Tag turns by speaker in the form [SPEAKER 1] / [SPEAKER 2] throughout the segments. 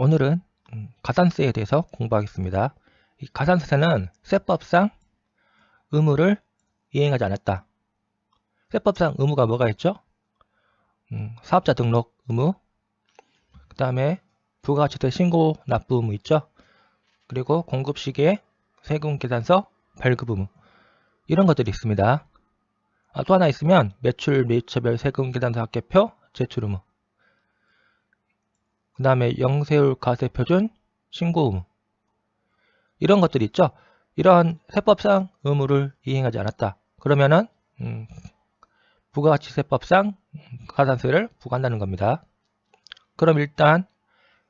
[SPEAKER 1] 오늘은 음, 가산세에 대해서 공부하겠습니다. 이 가산세는 세법상 의무를 이행하지 않았다. 세법상 의무가 뭐가 있죠? 음, 사업자 등록 의무, 그 다음에 부가가치세 신고 납부 의무 있죠? 그리고 공급시기에 세금 계산서 발급 의무 이런 것들이 있습니다. 아, 또 하나 있으면 매출 매입처별 세금 계산서 합계표 제출 의무 그 다음에 영세율 과세표준 신고 의무 이런 것들이 있죠. 이러한 세법상 의무를 이행하지 않았다. 그러면은 음, 부가가치세법상 가산세를 부과한다는 겁니다. 그럼 일단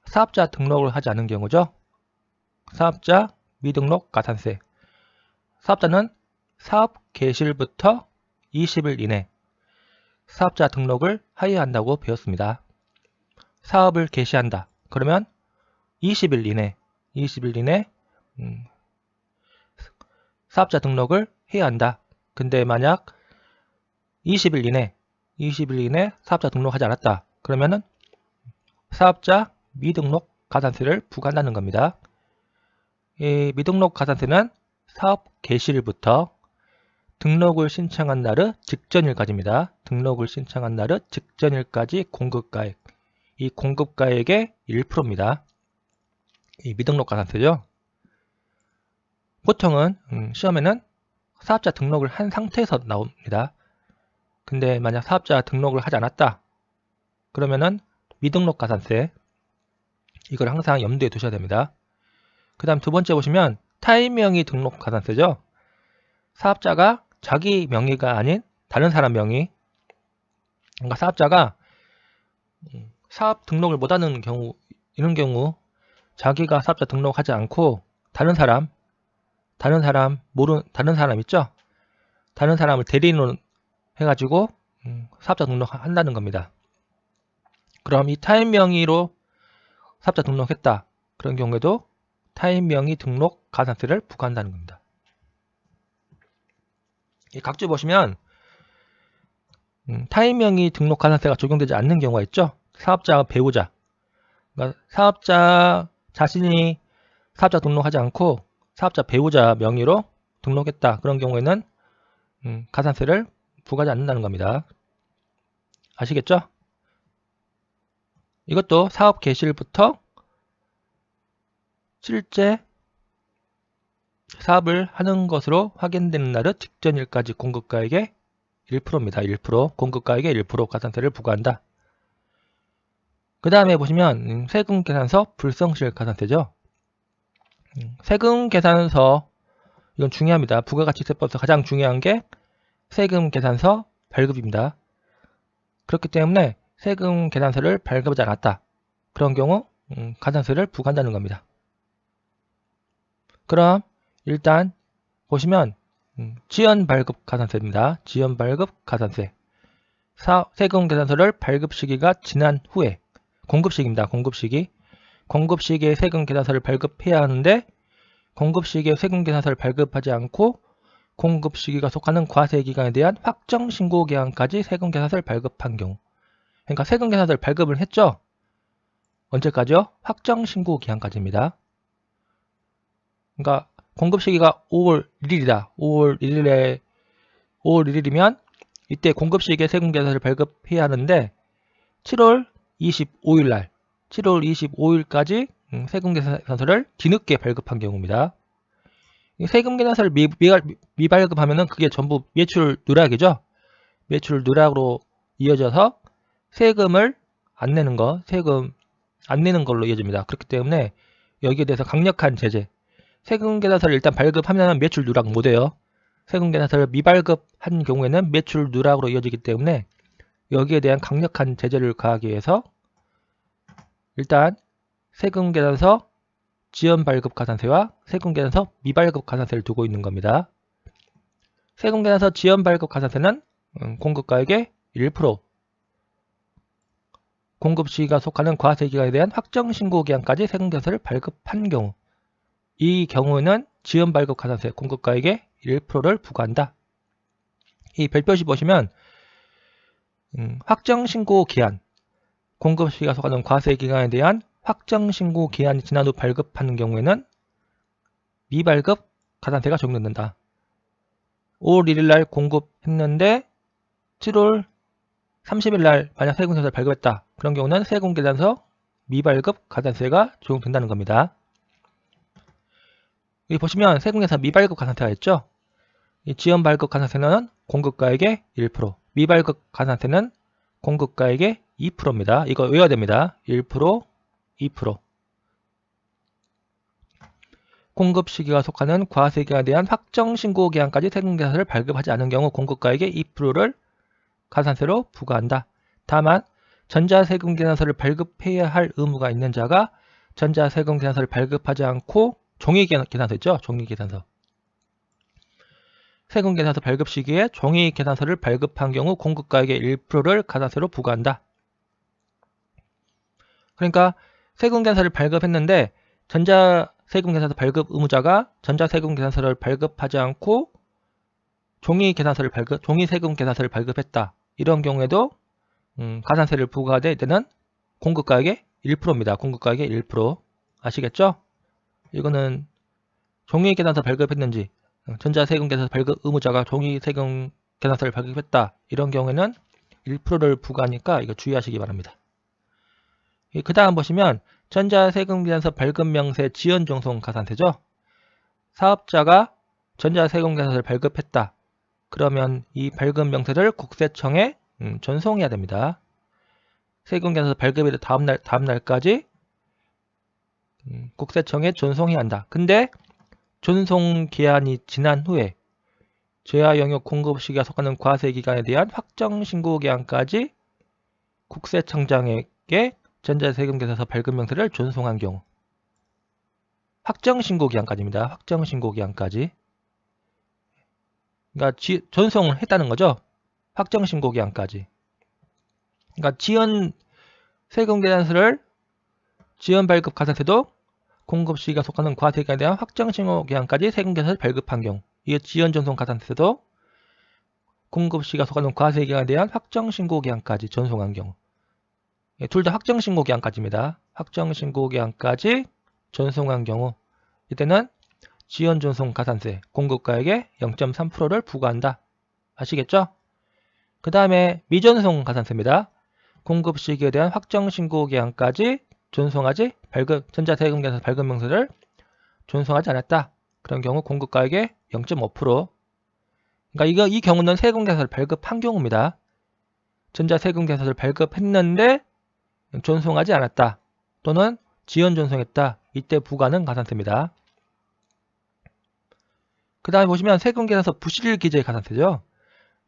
[SPEAKER 1] 사업자 등록을 하지 않은 경우죠. 사업자 미등록 가산세 사업자는 사업 개시일부터 20일 이내 사업자 등록을 하여야 한다고 배웠습니다. 사업을 개시한다. 그러면 20일 이내 20일 이내 음, 사업자 등록을 해야 한다. 근데 만약 20일 이내 20일 이내 사업자 등록하지 않았다. 그러면은 사업자 미등록 가산세를 부과한다는 겁니다. 이 미등록 가산세는 사업 개시일부터 등록을 신청한 날의 직전일까지입니다. 등록을 신청한 날의 직전일까지 공급가액. 이 공급가액의 1%입니다. 이 미등록 가산세죠. 보통은 음, 시험에는 사업자 등록을 한 상태에서 나옵니다. 근데 만약 사업자 등록을 하지 않았다. 그러면은 미등록 가산세 이걸 항상 염두에 두셔야 됩니다. 그 다음 두 번째 보시면 타인 명의 등록 가산세죠. 사업자가 자기 명의가 아닌 다른 사람 명의 그러니까 사업자가 음, 사업 등록을 못하는 경우 이런 경우 자기가 사업자 등록하지 않고 다른 사람 다른 사람 모르는 다른 사람 있죠? 다른 사람을 대리인으로 해가지고 음, 사업자 등록한다는 겁니다. 그럼 이 타인 명의로 사업자 등록했다. 그런 경우에도 타인 명의 등록 가산세를 부과한다는 겁니다. 이 각주 보시면 음, 타인 명의 등록 가산세가 적용되지 않는 경우가 있죠. 사업자 배우자. 그러니까 사업자 자신이 사업자 등록하지 않고 사업자 배우자 명의로 등록했다. 그런 경우에는 음, 가산세를 부과하지 않는다는 겁니다. 아시겠죠? 이것도 사업 개시일부터 실제 사업을 하는 것으로 확인되는 날의 직전일까지 공급가액의 1%입니다. 1% 공급가액의 1% 가산세를 부과한다. 그 다음에 보시면 음, 세금 계산서 불성실 가산세죠. 음, 세금 계산서 이건 중요합니다. 부가가치세법에서 가장 중요한 게 세금 계산서 발급입니다. 그렇기 때문에 세금 계산서를 발급하지 않았다. 그런 경우 음, 가산세를 부과한다는 겁니다. 그럼 일단 보시면 지연 발급 가산세입니다. 지연 발급 가산세. 사, 세금 계산서를 발급 시기가 지난 후에 공급 시기입니다. 공급 시기. 공급 시기에 세금 계산서를 발급해야 하는데 공급 시기에 세금 계산서를 발급하지 않고 공급 시기가 속하는 과세 기간에 대한 확정 신고 기간까지 세금 계산서를 발급한 경우. 그러니까 세금 계산서를 발급을 했죠. 언제까지요? 확정 신고 기간까지입니다. 그러니까 공급 시기가 5월 1일이다. 5월 1일에 5월 1일이면 이때 공급 시기에 세금 계산서를 발급해야 하는데 7월 25일 날 7월 25일까지 음, 세금 계산서를 뒤늦게 발급한 경우입니다. 세금 계산서를 미, 미 발급하면은 그게 전부 매출 누락이죠. 매출 누락으로 이어져서 세금을 안 내는 거, 세금 안 내는 걸로 이어집니다. 그렇기 때문에 여기에 대해서 강력한 제재, 세금 계산서를 일단 발급하면 매출 누락 못해요. 세금 계산서를 미발급한 경우에는 매출 누락으로 이어지기 때문에 여기에 대한 강력한 제재를 가하기 위해서 일단 세금 계산서 지연 발급 가산세와 세금 계산서 미발급 가산세를 두고 있는 겁니다. 세금 계산서 지연 발급 가산세는 음, 공급가액의 1% 공급 시기가 속하는 과세 기간에 대한 확정 신고 기간까지 세금 계산서를 발급한 경우 이 경우는 지연 발급 가산세 공급가액의 1%를 부과한다. 이 별표시 보시면 음, 확정 신고 기한 공급 시기가 속하는 과세 기간에 대한 확정 신고 기한이 지난 후 발급하는 경우에는 미발급 가산세가 적용된다. 5월 1일 날 공급했는데 7월 30일 날 만약 세금계산서를 발급했다. 그런 경우는 세금계산서 미발급 가산세가 적용된다는 겁니다. 여기 보시면 세금계산 미발급 가산세가 있죠. 이 지연 발급 가산세는 공급가액의 1%, 미발급 가산세는 공급가액의 2%입니다. 이거 외워야 됩니다. 1%, 2%. 공급 시기가 속하는 과세기간에 대한 확정 신고 기한까지 세금계산서를 발급하지 않은 경우 공급가액의 2%를 가산세로 부과한다. 다만 전자세금계산서를 발급해야 할 의무가 있는 자가 전자세금계산서를 발급하지 않고 종이계산서 있죠? 종이계산서. 세금계산서 발급 시기에 종이 계산서를 발급한 경우 공급가액의 1%를 가산세로 부과한다. 그러니까 세금계산서를 발급했는데 전자 세금계산서 발급 의무자가 전자세금계산서를 발급하지 않고 종이 계산서를 발급, 종이 세금 계산서를 발급했다. 이런 경우에도 음, 가산세를 부과될 때는 공급가액의 1%입니다. 공급가액의 1% 아시겠죠? 이거는 종이 계산서 발급했는지 전자세금계산서 발급 의무자가 종이세금계산서를 발급했다. 이런 경우에는 1%를 부과하니까 이거 주의하시기 바랍니다. 그 다음 보시면 전자세금계산서 발급명세 지연종송 가산세죠. 사업자가 전자세금계산서를 발급했다. 그러면 이 발급명세를 국세청에 음, 전송해야 됩니다. 세금계산서 발급일 다음날, 다음날까지 음, 국세청에 전송해야 한다. 근데 전송 기한이 지난 후에 재화 영역 공급 시기가 속하는 과세 기간에 대한 확정 신고 기한까지 국세청장에게 전자세금계산서 발급 명세를 전송한 경우 확정 신고 기한까지입니다. 확정 신고 기한까지 그러니까 지, 전송을 했다는 거죠. 확정 신고 기한까지 그러니까 지연 세금계산서를 지연 발급 가산세도 공급 시기가 속하는 과세기간에 대한 확정 신고 기한까지 세금계산서를 발급한 경우 이게 지연 전송 가산세도 공급 시기가 속하는 과세기간에 대한 확정 신고 기한까지 전송한 경우 예, 둘다 확정 신고 기한까지입니다. 확정 신고 기한까지 전송한 경우 이때는 지연 전송 가산세 공급가액의 0.3%를 부과한다. 아시겠죠? 그 다음에 미전송 가산세입니다. 공급 시기에 대한 확정 신고 기한까지 전송하지 발급 전자세금 계산 발급 명세를 전송하지 않았다. 그런 경우 공급가액의 0.5% 그러니까 이거 이 경우는 세금 계산을 발급한 경우입니다. 전자세금 계산을 발급했는데 전송하지 않았다 또는 지연 전송했다 이때 부과는 가산세입니다. 그 다음에 보시면 세금계산서 부실 기재 가산세죠.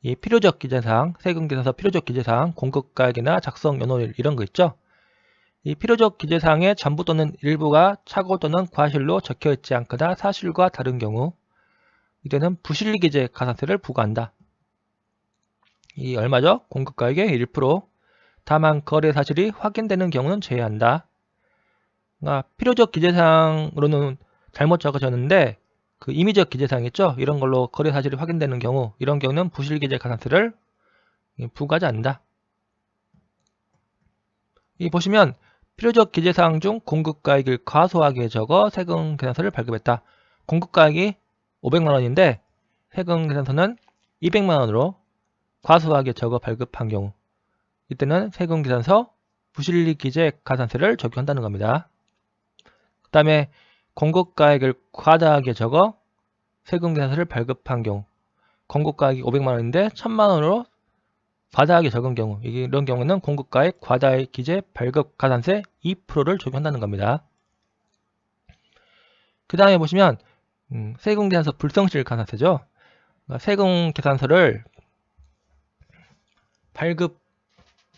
[SPEAKER 1] 이 필요적 기재사항, 세금계산서 필요적 기재사항, 공급가액이나 작성 연호일 이런 거 있죠. 이 필요적 기재사항의 전부 또는 일부가 착오 또는 과실로 적혀 있지 않거나 사실과 다른 경우 이때는 부실 기재 가산세를 부과한다. 이 얼마죠? 공급가액의 1%, 다만 거래 사실이 확인되는 경우는 제외한다. 그러니까 필요적 기재사항으로는 잘못 적어졌는데 그 임의적 기재사항 있죠? 이런 걸로 거래 사실이 확인되는 경우 이런 경우는 부실 기재 가산세를 부과하지 않는다. 이 보시면 필요적 기재사항 중 공급가액을 과소하게 적어 세금 계산서를 발급했다. 공급가액이 500만원인데 세금 계산서는 200만원으로 과소하게 적어 발급한 경우 이때는 세금 계산서 부실리 기재 가산세를 적용한다는 겁니다. 그 다음에 공급가액을 과다하게 적어 세금 계산서를 발급한 경우 공급가액이 500만원인데 1000만원으로 과다하게 적은 경우 이런 경우는 공급가액 과다액 기재 발급 가산세 2%를 적용한다는 겁니다. 그 다음에 보시면 음, 세금 계산서 불성실 가산세죠. 그러니까 세금 계산서를 발급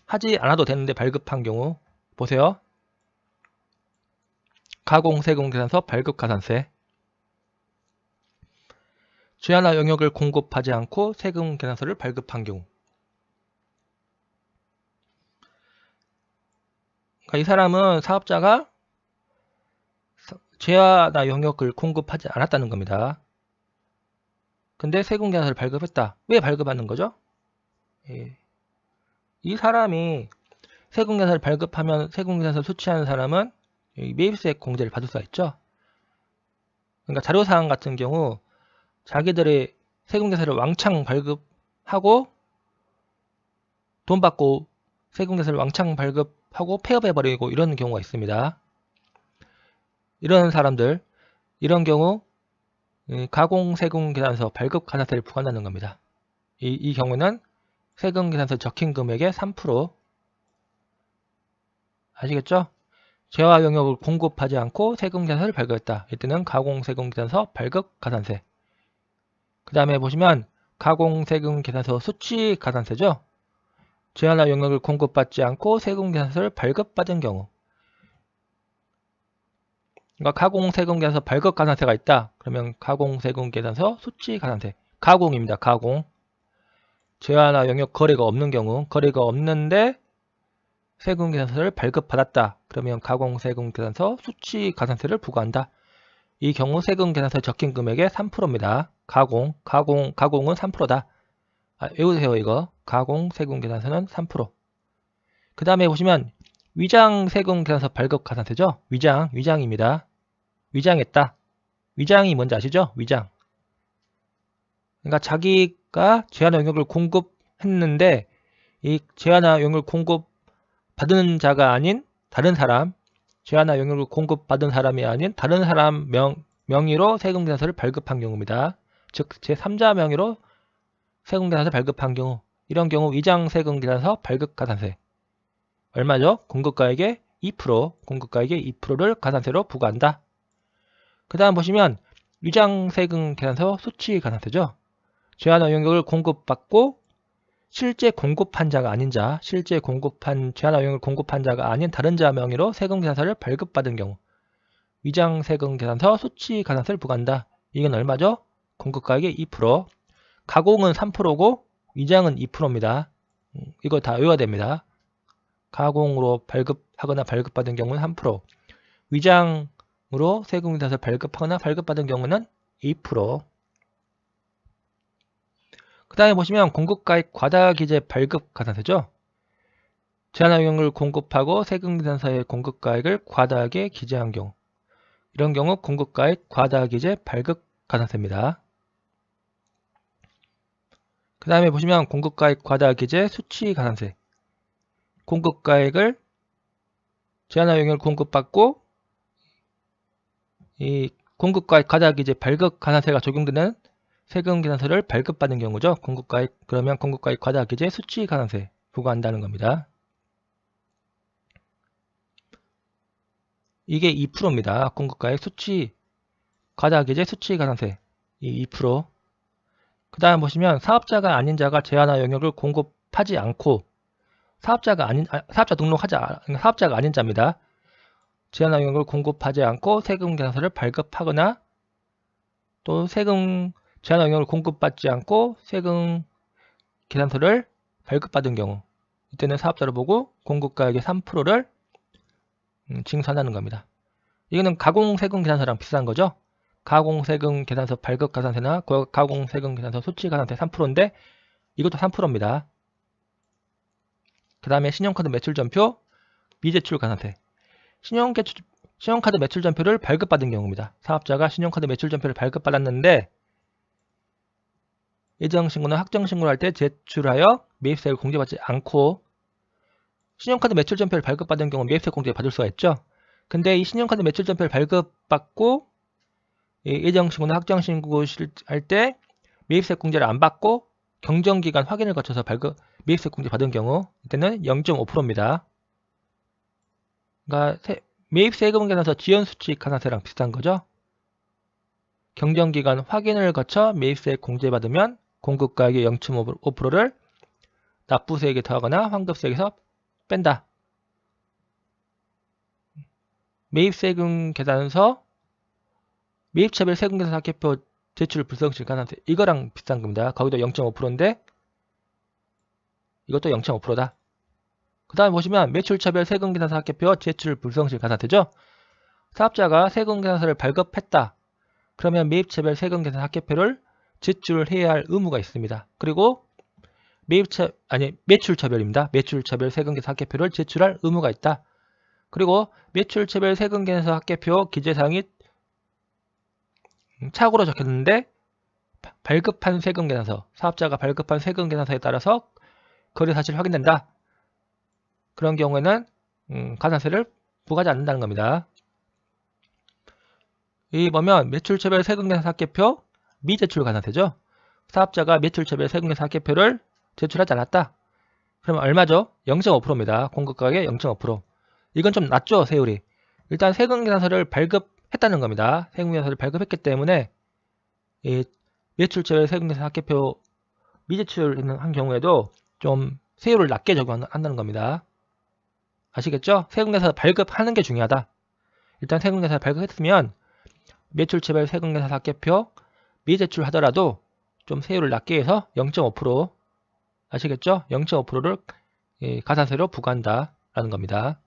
[SPEAKER 1] 하지 않아도 되는데 발급한 경우 보세요. 가공세금 계산서 발급 가산세 주야나 영역을 공급하지 않고 세금 계산서를 발급한 경우 그러니까 이 사람은 사업자가 제야나 영역을 공급하지 않았다는 겁니다. 근데 세금계산서를 발급했다. 왜 발급하는 거죠? 예. 이 사람이 세금계산을 발급하면 세금계산서 수취하는 사람은 매입세 공제를 받을 수가 있죠. 그러니까 자료사항 같은 경우 자기들의 세금계산을 왕창 발급하고 돈 받고 세금계산을 왕창 발급 하고 폐업해버리고 이런 경우가 있습니다. 이런 사람들 이런 경우 가공세금계산서 발급 가산세를 부과한다는 겁니다. 이, 이 경우는 세금계산서 적힌 금액의 3% 아시겠죠? 재화 영역을 공급하지 않고 세금계산서를 발급했다. 이때는 가공세금계산서 발급 가산세 그 다음에 보시면 가공세금계산서 수치가산세죠. 제한화 영역을 공급받지 않고 세금계산서를 발급받은 경우 그러니까 가공세금계산서 발급가산세가 있다. 그러면 가공세금계산서 수치가산세 가공입니다. 가공 제한화 영역 거래가 없는 경우 거래가 없는데 세금계산서를 발급받았다. 그러면 가공세금계산서 수치가산세를 부과한다. 이 경우 세금계산서에 적힌 금액의 3%입니다. 가공, 가공, 가공은 3%다. 아, 외우세요 이거. 가공 세금 계산서는 3%. 그 다음에 보시면 위장 세금 계산서 발급 가산세죠. 위장, 위장입니다. 위장했다. 위장이 뭔지 아시죠? 위장. 그러니까 자기가 제한화 영역을 공급했는데 이 제한화 영역을 공급 받은 자가 아닌 다른 사람, 제한화 영역을 공급 받은 사람이 아닌 다른 사람 명, 명의로 세금 계산서를 발급한 경우입니다. 즉 제3자 명의로 세금계산서 발급한 경우 이런 경우 위장 세금계산서 발급가산세 얼마죠? 공급가액의 2% 공급가액의 2%를 가산세로 부과한다. 그 다음 보시면 위장 세금 계산서 수치 가산세죠. 제한화 영역을 공급받고 실제 공급한 자가 아닌 자, 실제 공급한 제한화 영역을 공급한 자가 아닌 다른 자 명의로 세금 계산서를 발급받은 경우 위장 세금 계산서 수치 가산세를 부과한다. 이건 얼마죠? 공급가액의 2%, 가공은 3%고 위장은 2%입니다. 음, 이거 다 외워야 됩니다. 가공으로 발급하거나 발급받은 경우는 3%, 위장으로 세금계산서 발급하거나 발급받은 경우는 2%. 그 다음에 보시면 공급가액 과다기재 발급가산세죠. 제한화용을 공급하고 세금계산서의 공급가액을 과다하게 기재한 경우 이런 경우 공급가액 과다기재 발급가산세입니다. 그 다음에 보시면 공급가액 과다 기재 수치 가산세 공급가액을 제한화 용역을 공급받고 이 공급가액 과다 기재 발급 가산세가 적용되는 세금 계산서를 발급받는 경우죠. 공급가액 그러면 공급가액 과다 기재 수치 가산세 부과한다는 겁니다. 이게 2%입니다. 공급가액 수치 과다 기재 수치 가산세 이 2%. 그 다음 보시면 사업자가 아닌 자가 제한화 영역을 공급하지 않고 사업자가 아닌 아, 사업자 등록하지 사업자가 아닌 자입니다. 제한화 영역을 공급하지 않고 세금 계산서를 발급하거나 또 세금 제한화 영역을 공급받지 않고 세금 계산서를 발급받은 경우 이때는 사업자를 보고 공급가액의 3%를 음, 징수한다는 겁니다. 이거는 가공 세금 계산서랑 비슷한 거죠. 가공세금 계산서 발급가산세나 가공세금 계산서 수치가산세 3%인데 이것도 3%입니다. 그 다음에 신용카드 매출전표 미제출 가산세 신용개출, 신용카드 매출전표를 발급받은 경우입니다. 사업자가 신용카드 매출전표를 발급받았는데 예정신고나 확정신고를 할 때 제출하여 매입세를 공제받지 않고 신용카드 매출전표를 발급받은 경우 매입세 공제 받을 수가 있죠. 근데 이 신용카드 매출전표를 발급받고 예정신고나 확정신고 할 때 매입세 공제를 안 받고 경정기간 확인을 거쳐서 발급 매입세 공제 받은 경우 이때는 0.5%입니다. 그러니까 매입세금 계산서 지연수칙 가산세랑 비슷한 거죠. 경정기간 확인을 거쳐 매입세 공제받으면 공급가액의 0.5%를 납부세액에 더하거나 환급세액에서 뺀다. 매입세금 계산서 매입차별 세금계산 학계표 제출 불성실 가산세 이거랑 비슷한 겁니다. 거기도 0.5%인데 이것도 0.5%다. 그 다음에 보시면 매출차별 세금계산서 학계표 제출 불성실 가산세죠. 사업자가 세금계산서를 발급했다. 그러면 매입차별 세금계산 학계표를 제출해야 할 의무가 있습니다. 그리고 매입차 아니 매출차별입니다. 매출차별 세금계산 학계표를 제출할 의무가 있다. 그리고 매출체별 세금계산서 합계표 기재사항이 착오로 적혔는데 발급한 세금 계산서, 사업자가 발급한 세금 계산서에 따라서 거래 사실이 확인된다. 그런 경우에는 음, 가산세를 부과하지 않는다는 겁니다. 이 보면 매출체별 세금계산 합계표 미제출 가산세죠. 사업자가 매출체별 세금계산 합계표를 제출하지 않았다. 그러면 얼마죠? 0.5%입니다. 공급가격의 0.5%. 이건 좀 낮죠, 세율이. 일단 세금계산서를 발급 했다는 겁니다. 세금계산서를 발급했기 때문에 이 매출체별 세금계산 합계표 미제출한 경우에도 좀 세율을 낮게 적용한다는 겁니다. 아시겠죠? 세금계산 발급하는 게 중요하다. 일단 세금계산 발급했으면 매출체별 세금계산 합계표 미제출하더라도 좀 세율을 낮게 해서 0.5% 아시겠죠? 0.5%를 가산세로 부과한다라는 겁니다.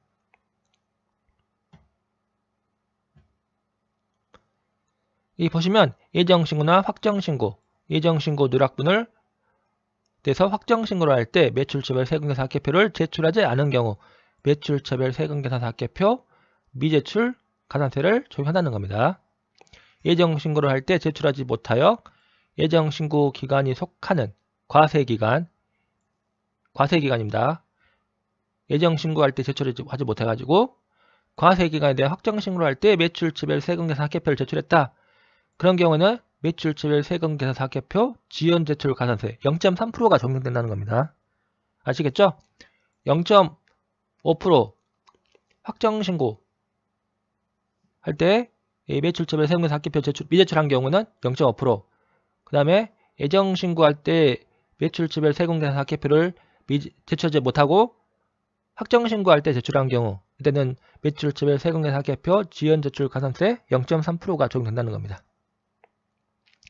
[SPEAKER 1] 이 보시면 예정신고나 확정신고, 예정신고 누락분을 내서 확정신고를 할 때 매출처별 세금계산 합계표를 제출하지 않은 경우 매출처별 세금계산 합계표 미제출 가산세를 적용한다는 겁니다. 예정신고를 할 때 제출하지 못하여 예정신고 기간이 속하는 과세기간, 과세기간입니다. 예정신고할 때 제출하지 못해가지고 과세기간에 대한 확정신고를 할 때 매출처별 세금계산 합계표를 제출했다. 그런 경우는 매출처별 세금 계산 합계표 지연 제출 가산세 0.3%가 적용된다는 겁니다. 아시겠죠? 0.5% 확정 신고 할 때 매출처별 세금 계산 합계표 제출, 미제출한 경우는 0.5%그 다음에 예정 신고할 때 매출처별 세금 계산 합계표를 제출하지 못하고 확정 신고할 때 제출한 경우 이때는 매출처별 세금 계산 합계표 지연 제출 가산세 0.3%가 적용된다는 겁니다.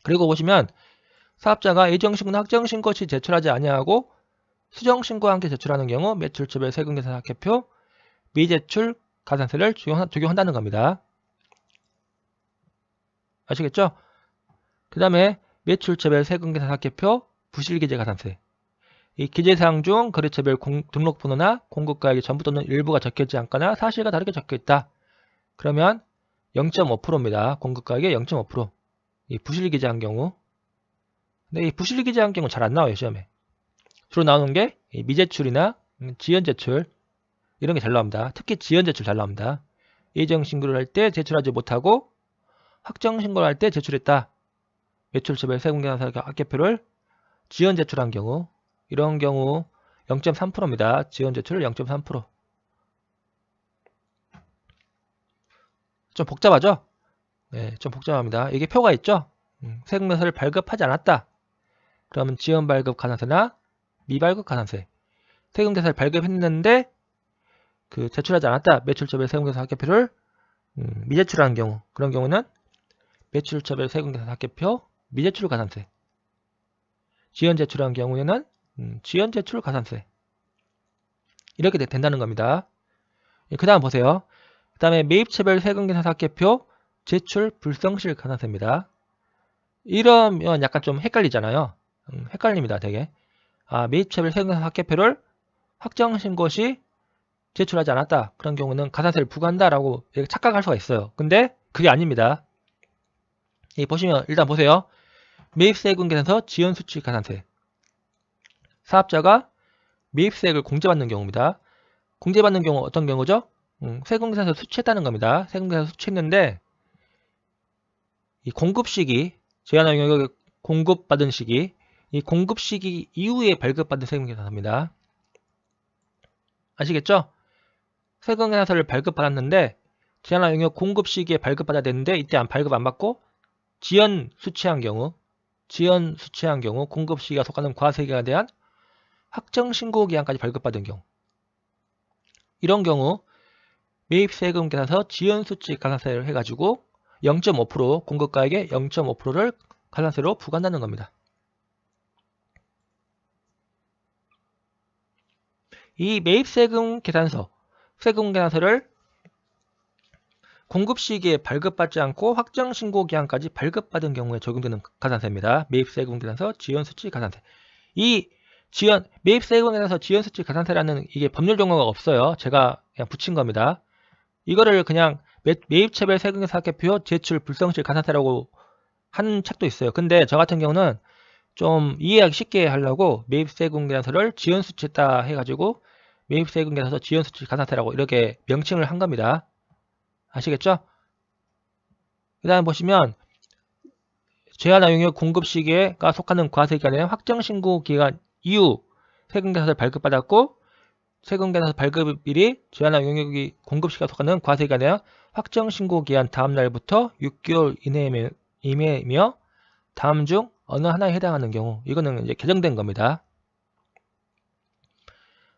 [SPEAKER 1] 그리고 보시면 사업자가 예정신고나 확정신고 시 제출하지 아니하고 수정신고와 함께 제출하는 경우 매출처별 세금계산 합계표 미제출 가산세를 적용한다는 겁니다. 아시겠죠? 그 다음에 매출처별 세금계산 합계표 부실기재 가산세 이 기재사항 중 거래처별 공, 등록번호나 공급가액이 전부 또는 일부가 적혀있지 않거나 사실과 다르게 적혀있다. 그러면 0.5%입니다. 공급가액의 0.5%. 이 부실 기재한 경우. 근데 이 부실 기재한 경우 잘 안 나와요 시험에. 주로 나오는 게 미제출이나 지연 제출 이런 게 잘 나옵니다. 특히 지연 제출 잘 나옵니다. 예정 신고를 할 때 제출하지 못하고 확정 신고를 할 때 제출했다. 매출처별 세금계산서 합계표를 지연 제출한 경우. 이런 경우 0.3%입니다. 지연 제출 0.3%좀 복잡하죠? 네, 좀 복잡합니다. 이게 표가 있죠? 음, 세금계산서를 발급하지 않았다. 그러면 지연 발급 가산세나 미발급 가산세. 세금계산서를 발급했는데 그 제출하지 않았다. 매출처별 세금계산 합계표를 음, 미제출한 경우 그런 경우는 매출처별 세금계산 합계표 미제출 가산세. 지연 제출한 경우에는 음, 지연 제출 가산세. 이렇게 된다는 겁니다. 예, 그 다음 보세요. 그 다음에 매입처별 세금계산 합계표 제출 불성실 가산세입니다. 이러면 약간 좀 헷갈리잖아요. 음, 헷갈립니다, 되게. 아, 매입차별 세금계산 합계표를 확정신고 시 제출하지 않았다. 그런 경우는 가산세를 부과한다라고 착각할 수가 있어요. 근데 그게 아닙니다. 이 보시면 일단 보세요. 매입세금 계산서 지연수치 가산세. 사업자가 매입세액을 공제받는 경우입니다. 공제받는 경우 어떤 경우죠? 음, 세금계산서 수취했다는 겁니다. 세금계산서 수취했는데 이 공급 시기, 제한한 영역에 공급받은 시기, 이 공급 시기 이후에 발급받은 세금 계산서입니다. 아시겠죠? 세금 계산서를 발급받았는데 제한한 영역 공급 시기에 발급받아야 되는데 이때 안 발급 안 받고 지연 수취한 경우, 지연 수취한 경우 공급 시기가 속하는 과세기간에 대한 확정 신고 기한까지 발급받은 경우 이런 경우 매입세금 계산서 지연 수취 가산세를 해가지고 0.5% 공급가액의 0.5%를 관란세로 부과한다는 겁니다. 이 매입세금 계산서, 세금 계산서를 공급 시기에 발급받지 않고 확정 신고 기한까지 발급받은 경우에 적용되는 가산세입니다. 매입세금 계산서 지연 수치 가산세. 이 지연 매입세금 계산서 지연 수치 가산세라는 이게 법률 용어가 없어요. 제가 그냥 붙인 겁니다. 이거를 그냥 매, 매입차별 세금계산학계표 제출 불성실 가산세라고 하는 책도 있어요. 근데 저 같은 경우는 좀 이해하기 쉽게 하려고 매입세금 계산서를 지연수치했다 해가지고 매입세금 계산서 지연수치 가산세라고 이렇게 명칭을 한 겁니다. 아시겠죠? 그 다음 보시면 제한화 용역 공급 시기가 속하는 과세기간에 확정신고 기간 이후 세금계산서를 발급받았고 세금 계산서 발급일이 제한화 용역이 공급 시기가 속하는 과세기간에 확정 신고 기한 다음 날부터 6개월 이내이며 다음 중 어느 하나에 해당하는 경우 이거는 이제 개정된 겁니다.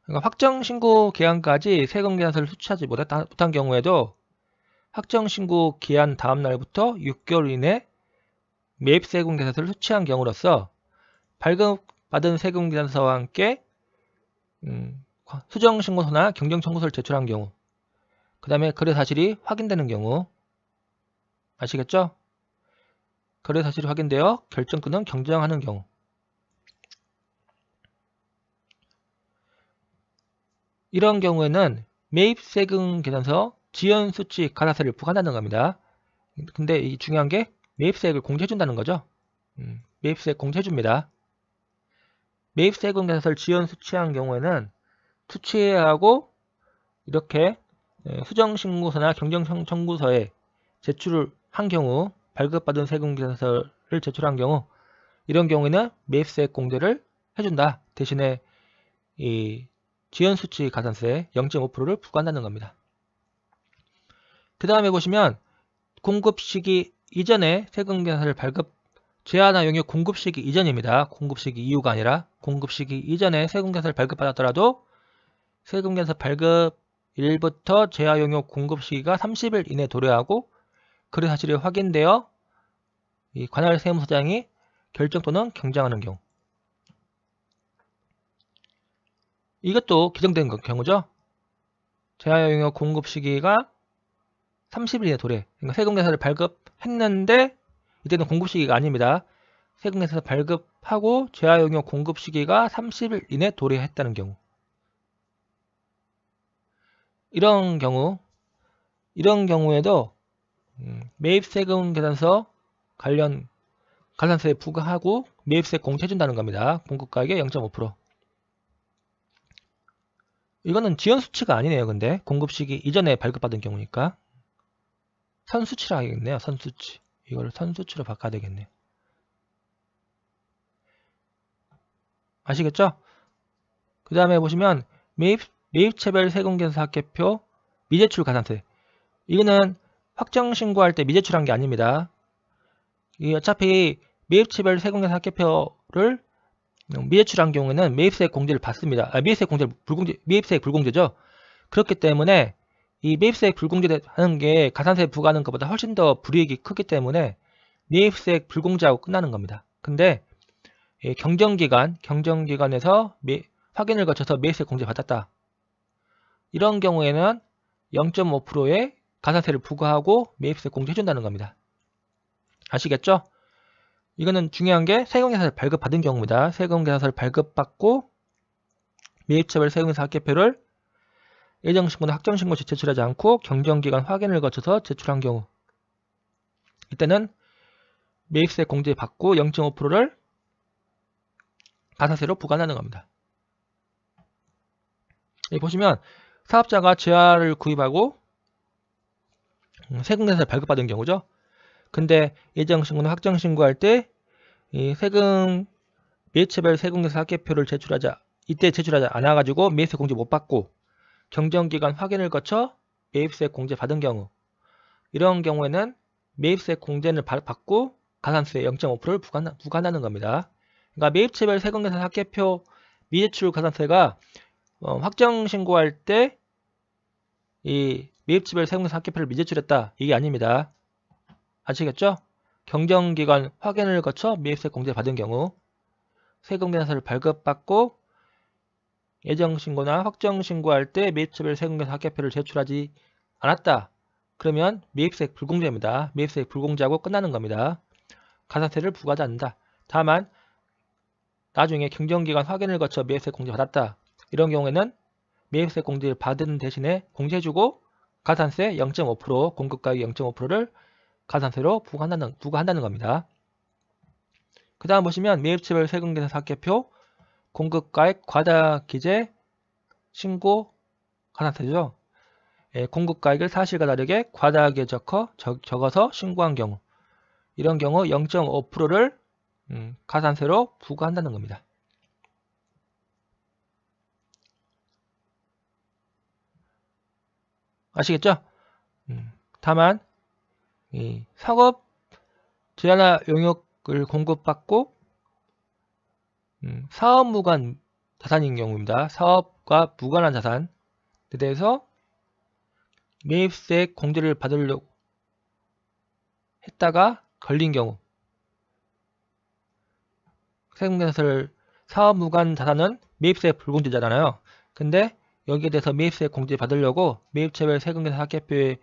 [SPEAKER 1] 그러니까 확정 신고 기한까지 세금 계산서를 수취하지 못한 경우에도 확정 신고 기한 다음 날부터 6개월 이내 매입 세금 계산서를 수취한 경우로서 발급받은 세금 계산서와 함께 음, 수정신고서나 경정청구서를 제출한 경우 그 다음에 거래 사실이 확인되는 경우 아시겠죠? 거래 사실이 확인되어 결정권은 경정하는 경우 이런 경우에는 매입 세금 계산서 지연 수치 가사세를 부과한다는 겁니다. 근데 이 중요한 게 매입세액을 공제해준다는 거죠. 음, 매입세액 공제해줍니다. 매입세금 계산서를 지연 수치한 경우에는 수취하고 이렇게 예, 수정신고서나 경정청구서에 제출을 한 경우 발급받은 세금계산서를 제출한 경우 이런 경우에는 매입세액 공제를 해준다. 대신에 이 지연수치 가산세 0.5%를 부과한다는 겁니다. 그 다음에 보시면 공급 시기 이전에 세금계산서를 발급 제한화 용역 공급 시기 이전입니다. 공급 시기 이후가 아니라 공급 시기 이전에 세금계산서를 발급받았더라도 세금계산서 발급일부터 제하 용역 공급 시기가 30일 이내 도래하고 거래 사실이 확인되어 이 관할 세무서장이 결정 또는 경장하는 경우 이것도 기정된 경우죠. 제하 용역 공급 시기가 30일 이내 도래 그러니까 세금계산서를 발급했는데 이때는 공급 시기가 아닙니다. 세금계산서 발급하고 제하 용역 공급 시기가 30일 이내 도래했다는 경우 이런 경우 이런 경우에도 음, 매입세금 계산서 관련 가산세에 부과하고 매입세 공제해준다는 겁니다. 공급가액의 0.5% 이거는 지연 수치가 아니네요. 근데 공급 시기 이전에 발급받은 경우니까 선수치라 하겠네요. 선수치 이거를 선수치로 바꿔야 되겠네요. 아시겠죠? 그 다음에 보시면 매입 매입차별 세금계산서 합계표 미제출 가산세 이거는 확정 신고할 때 미제출한 게 아닙니다. 이 어차피 매입차별 세금계산서 합계표를 미제출한 경우에는 매입세 공제를 받습니다. 아, 매입세 공제 불공제 매입세 불공제죠. 그렇기 때문에 이 매입세 불공제 하는 게 가산세 부과하는 것보다 훨씬 더 불이익이 크기 때문에 매입세 불공제하고 끝나는 겁니다. 근데 경정기간, 경정기간에서 매, 확인을 거쳐서 매입세 공제 받았다. 이런 경우에는 0.5%의 가산세를 부과하고 매입세 공제해준다는 겁니다. 아시겠죠? 이거는 중요한 게 세금계산서를 발급받은 경우입니다. 세금계산서를 발급받고 매입처벌 세금계산 합계표를 예정신고나 확정신고 제출하지 않고 경정기간 확인을 거쳐서 제출한 경우 이때는 매입세 공제 받고 0.5%를 가산세로 부과하는 겁니다. 여기 보시면 사업자가 재화를 구입하고 음, 세금계산을 발급받은 경우죠. 근데 예정신고나 확정신고할 때 이 세금 매체별 세금계산 합계표를 제출하자 이때 제출하지 않아가지고 매입세 공제 못 받고 경정기간 확인을 거쳐 매입세 공제 받은 경우 이런 경우에는 매입세 공제를 받고 가산세 0.5%를 부과한다는 겁니다. 그러니까 매입체별 세금계산 합계표 미제출 가산세가 어, 확정 신고할 때 이 매입지별 세금계산 합계표를 미제출했다. 이게 아닙니다. 아시겠죠? 경정기관 확인을 거쳐 매입세 공제 받은 경우 세금계산서를 발급받고 예정신고나 확정신고할 때 매입처별 세금계산 합계표를 제출하지 않았다. 그러면 매입세 불공제입니다. 매입세 불공제하고 끝나는 겁니다. 가산세를 부과하지 않는다. 다만 나중에 경정기관 확인을 거쳐 매입세 공제 받았다. 이런 경우에는 매입세 공제를 받은 대신에 공제해주고 가산세 0.5% 공급가격 0.5%를 가산세로 부과한다는, 부과한다는 겁니다. 그 다음 보시면 매입체별 세금계산 사개표 공급가액 과다 기재 신고 가산세죠. 예, 공급가액을 사실과 다르게 과다하게 적어, 적, 적어서 신고한 경우 이런 경우 0.5%를 음, 가산세로 부과한다는 겁니다. 아시겠죠? 음, 다만 이 사업 제한화 용역을 공급받고 음, 사업 무관 자산인 경우입니다. 사업과 무관한 자산에 대해서 매입세 공제를 받으려고 했다가 걸린 경우 세금계산서를 사업 무관 자산은 매입세 불공제잖아요. 근데 여기에 대해서 매입세 공제 받으려고 매입체별 세금계산 합계표에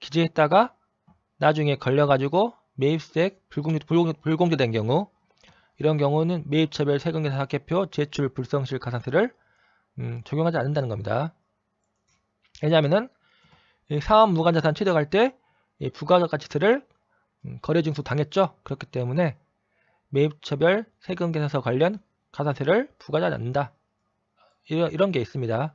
[SPEAKER 1] 기재했다가 나중에 걸려가지고 매입세 불공제, 불공제, 불공제된 경우 이런 경우는 매입체별 세금계산 합계표 제출 불성실 가산세를 음, 적용하지 않는다는 겁니다. 왜냐하면은 사업 무관자산 취득할 때 부가가치세를 음, 거래징수 당했죠. 그렇기 때문에 매입처별 세금계산서 관련 가산세를 부과하지 않는다. 이런, 이런 게 있습니다.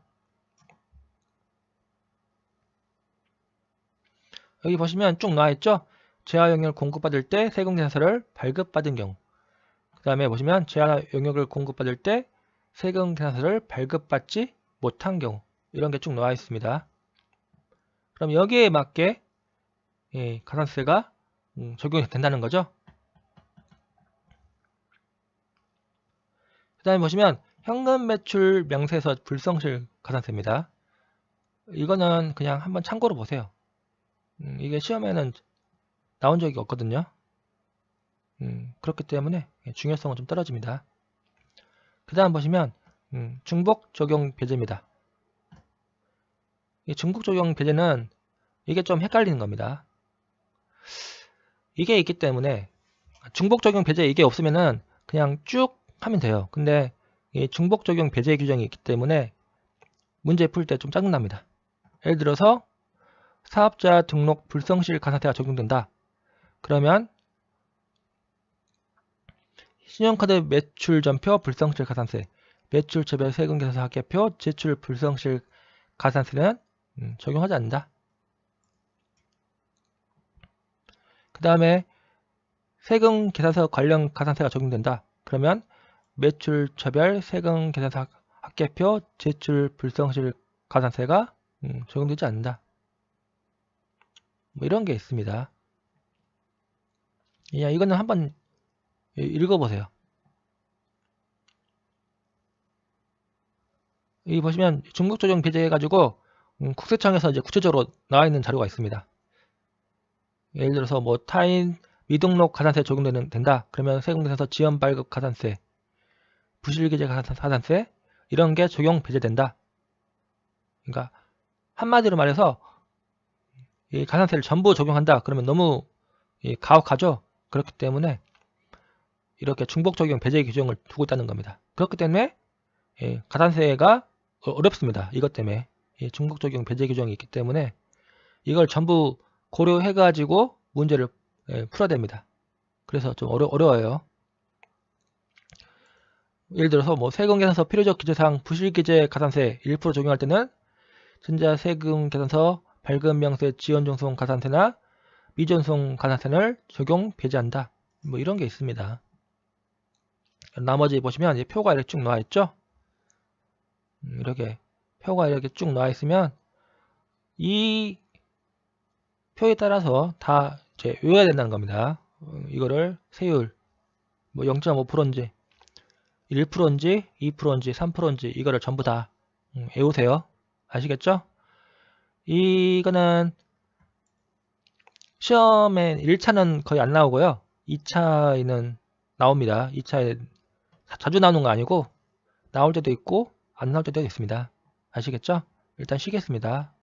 [SPEAKER 1] 여기 보시면 쭉 나와있죠. 재화 용역을 공급받을 때 세금계산서를 발급받은 경우 그 다음에 보시면 재화 용역을 공급받을 때 세금계산서를 발급받지 못한 경우 이런 게 쭉 나와 있습니다. 그럼 여기에 맞게 예, 가산세가 음, 적용이 된다는 거죠. 그 다음에 보시면 현금 매출 명세서 불성실 가산세입니다. 이거는 그냥 한번 참고로 보세요. 음, 이게 시험에는 나온 적이 없거든요. 음, 그렇기 때문에 중요성은 좀 떨어집니다. 그 다음 보시면 음, 중복 적용 배제입니다. 중복 적용 배제는 이게 좀 헷갈리는 겁니다. 이게 있기 때문에 중복 적용 배제 이게 없으면은 그냥 쭉 하면 돼요. 근데 이 중복 적용 배제 규정이 있기 때문에 문제 풀 때 좀 짜증납니다. 예를 들어서 사업자 등록 불성실 가산세가 적용된다. 그러면 신용카드 매출 전표 불성실 가산세, 매출 처별 세금 계산서 합계표, 제출 불성실 가산세는 음, 적용하지 않는다. 그 다음에 세금 계산서 관련 가산세가 적용된다. 그러면 매출 처별 세금 계산서 합계표, 제출 불성실 가산세가 음, 적용되지 않는다. 뭐 이런 게 있습니다. 야, 이거는 한번 읽어보세요. 여기 보시면 중국 조정 배제해 가지고 음, 국세청에서 이제 구체적으로 나와 있는 자료가 있습니다. 예를 들어서 뭐 타인 미등록 가산세 적용되는 된다. 그러면 세금계산서 지연 발급 가산세, 부실기재 가산세 이런 게 적용 배제된다. 그러니까 한마디로 말해서 이 가산세를 전부 적용한다. 그러면 너무 가혹하죠. 그렇기 때문에 이렇게 중복 적용 배제 규정을 두고 있다는 겁니다. 그렇기 때문에 가산세가 어렵습니다. 이것 때문에 중복 적용 배제 규정이 있기 때문에 이걸 전부 고려해 가지고 문제를 풀어야 됩니다. 그래서 좀 어려, 어려워요. 예를 들어서 뭐 세금 계산서 필요적 기재사항 부실기재 가산세 1% 적용할 때는 전자세금 계산서 발급 명세 지원 전송 가산세나 미전송 가산세를 적용 배제한다. 뭐 이런 게 있습니다. 나머지 보시면 이 표가 이렇게 쭉 나와 있죠. 음, 이렇게 표가 이렇게 쭉 나와 있으면 이 표에 따라서 다 이제 외워야 된다는 겁니다. 음, 이거를 세율 뭐 0.5%인지 1%인지 2%인지 3%인지 이거를 전부 다 음, 외우세요. 아시겠죠? 이거는 시험에 1차는 거의 안 나오고요. 2차에는 나옵니다. 2차에 자주 나오는 거 아니고 나올 때도 있고 안 나올 때도 있습니다. 아시겠죠? 일단 쉬겠습니다.